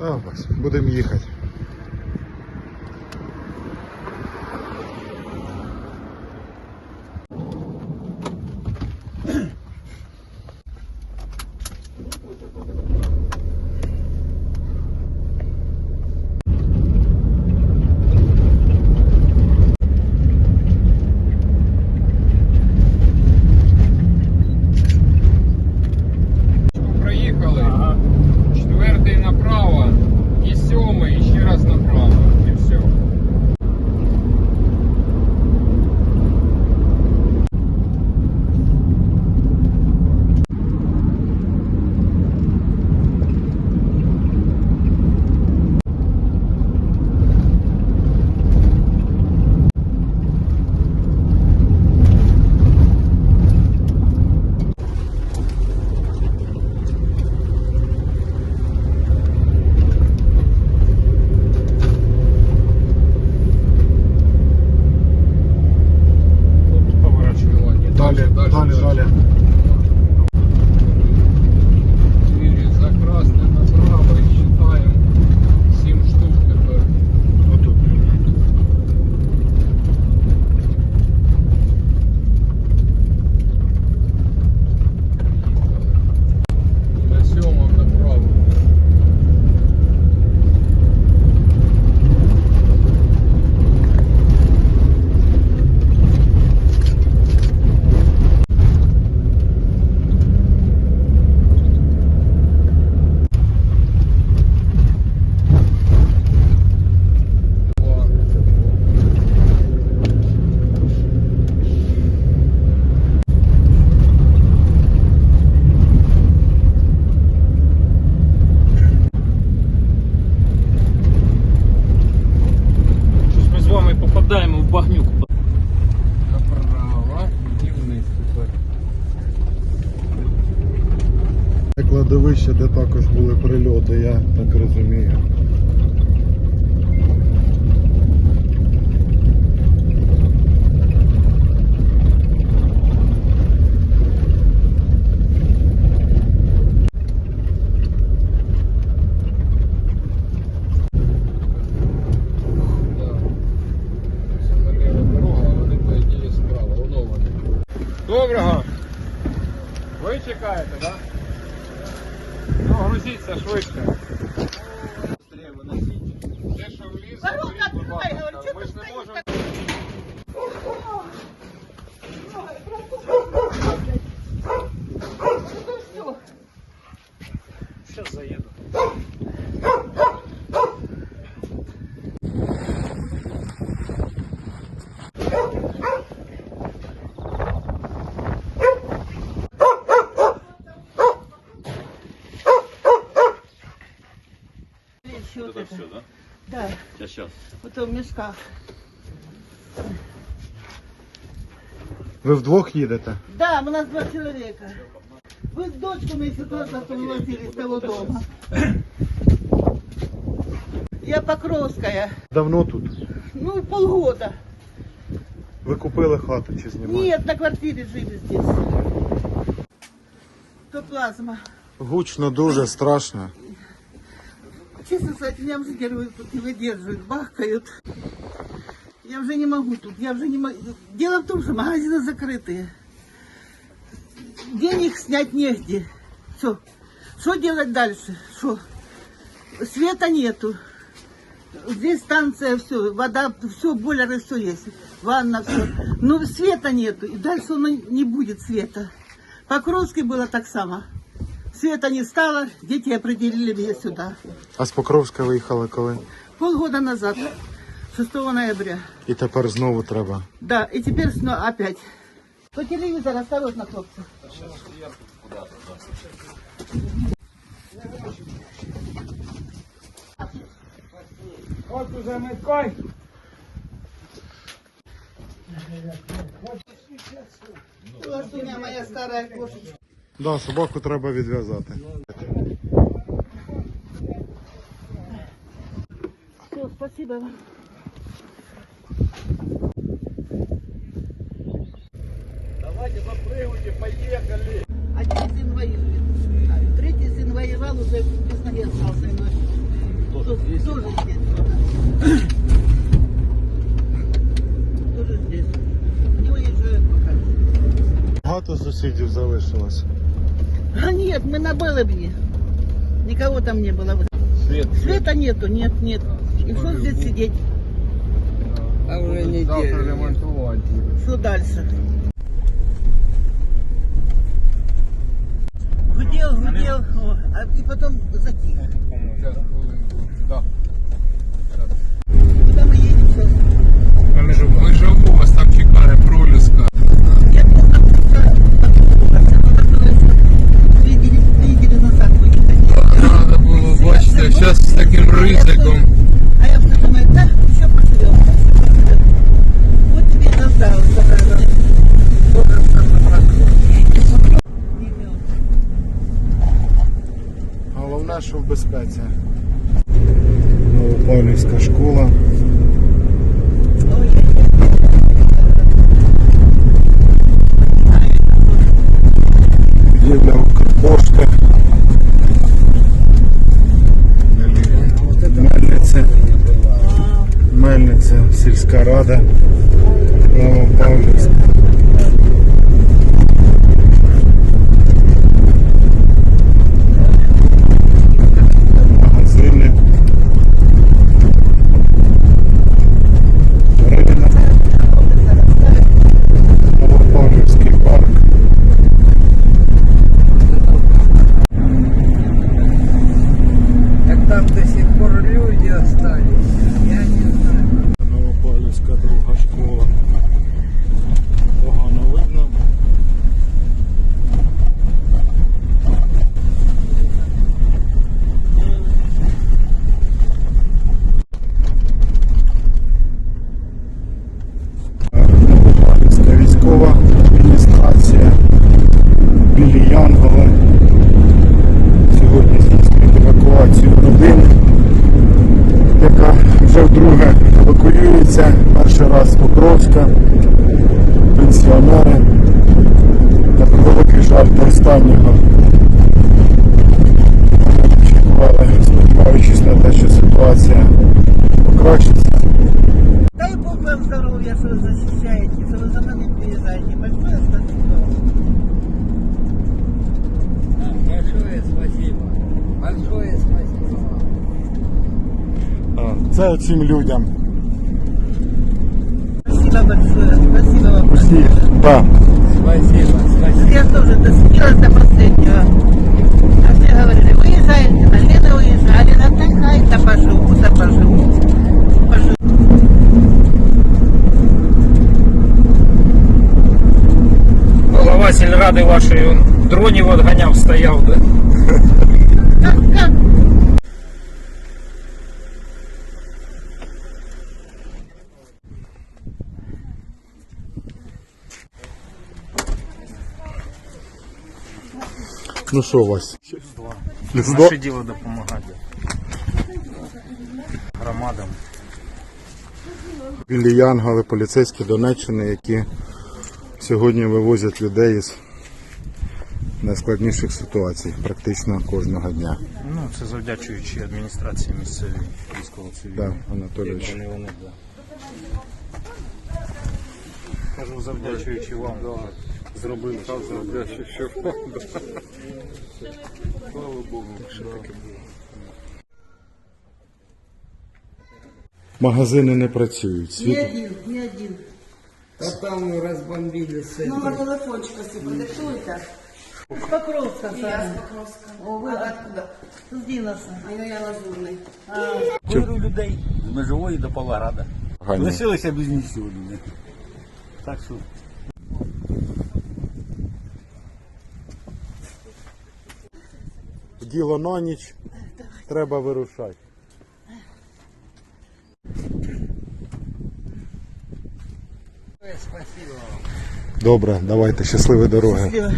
А, будемо їхати. Кладовище, де також були прильоти, я так розумію. Да. Це наліва дорога, а вони по ідеї справа. Воно вони. Доброго! Ви чекаєте, так? Да? Ну, грузіться швидше. Те, що в ліс, Воронка беріть, открывай, говорю, что Ми ты ж не стоишь можемо. Вот в мешках. Ви вдвох їдете? Да, у нас два человека. Вы с дочкой месяц назад вывозили с того дома. Я Покровская. Давно тут? Ну, полгода. Ви купили хату чи знімаєте? Нет, на квартире жили здесь. То плазма. Гучно дуже страшно. Честно сказать, меня уже нервы тут не выдерживают, бахкают. Я уже не могу тут, я уже не могу. Дело в том, что магазины закрытые. Денег снять негде. Все. Что делать дальше? Что? Света нету. Здесь станция, все, вода, все, бойлеры, все есть. Ванна, все. Но света нету. И дальше оно не будет света. Покровской было так само. Света не стало, дети определили меня сюда. А з Покровська виїхали коли? Полгода назад, 6 ноября. І тепер знову треба. Да, и теперь снова опять. По телевизору осторожно, хлопцы. От уже Миколь. Вот у меня моя старая кошечка. Да, собаку треба відв'язати. Все, спасибо вам. Давайте запрыгуйте, поїхали. Один сын воюет. Третий сын воевал, уже без ноги остался. Тоже, здесь. Тоже здесь. Тоже здесь. У него есть Багато сусідів залишилось. А нет, мы на Белебне. Никого там не было. Свет, Света нету, нет, нет. И что здесь сидеть? а вже не Завтра ремонтувати. Что дальше? Гудел, гудел, а и потом затих. Да. В. Новопавлівська школа. Ой, я Будівля Укрпошти. Мельниця. Мельниця, сільська рада. Новопавлівська. Магазини. Ринок. Новопавлівський парк. Так там до сих пор люди остались. Я не знаю. Новопавлівська друга школа. Погано видно. Новопавлівська військова адміністрація. Білі Янголи. Сьогодні здійснюють евакуацію родин яка вже вдруге евакуюється. Перший раз Покровська, пенсіонери. На превеликий жаль до останнього. Очікували, сподіваючись на те, що ситуація покращиться. Вам здоровья, что вы защищаете, что вы за нами приезжаете. Большое спасибо. Большое спасибо. Большое спасибо вам. А, Це цим людям. Спасибо большое. Спасибо вам. Всі. Так. Спасибо, спасибо. Я тоже досиделась до последнего. А все говорили, уезжайте, на Лена уезжали, отдыхай, да поживу, да. Поживу. Сільради вашої он дронів відганяв, стояв, да? Ну що, Вась? Плюс два. Наше діло допомагати. Громадам. Білі Янголи, поліцейські Донеччини, які сьогодні вивозять людей із найскладніших ситуацій практично кожного дня. Ну, це завдячуючи адміністрації місцевій військово-цивільній. Да, Анатолійович. Як вони вони, да. Кажу, завдячуючи вам. Зробили, що зробили. Магазини не працюють. Світ... один, ни один. А там разбомбили центр. Номер телефончика себе продиктуйте. Покровска, Я з Саня. Покровська. О, вы откуда? С Диноса. А я Лазурний. Виру людей з Межової до Павлограда. Лишилися без нічого люди. Так що Діло на ніч, треба вирушати. Добре, давайте, щасливі дороги.